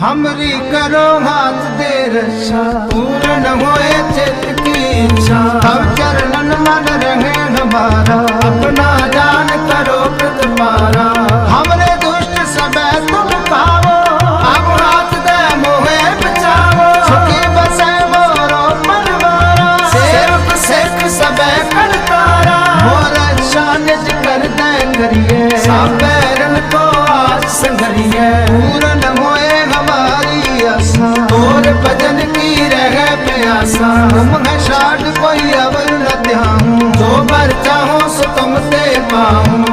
हमरी करो हाथ दे रक्षा पूर्ण होए चित की इच्छा हम चरणन मन रहे हमारा अपना जान करो प्रतिपारा हमरे दुष्ट सब तुम पावो अब हाथ दे मोहे बचावो सुखी बसे मोरो मनवारा सेवक सेख सब करतारा मोर रक्षा निज कर दे करिए सब बैरन को आज संघरिए पूर्ण होए भजन की रह प्यासा हम है कोई अवर न ध्यान जो भर चाहो सो तुम ते पाऊं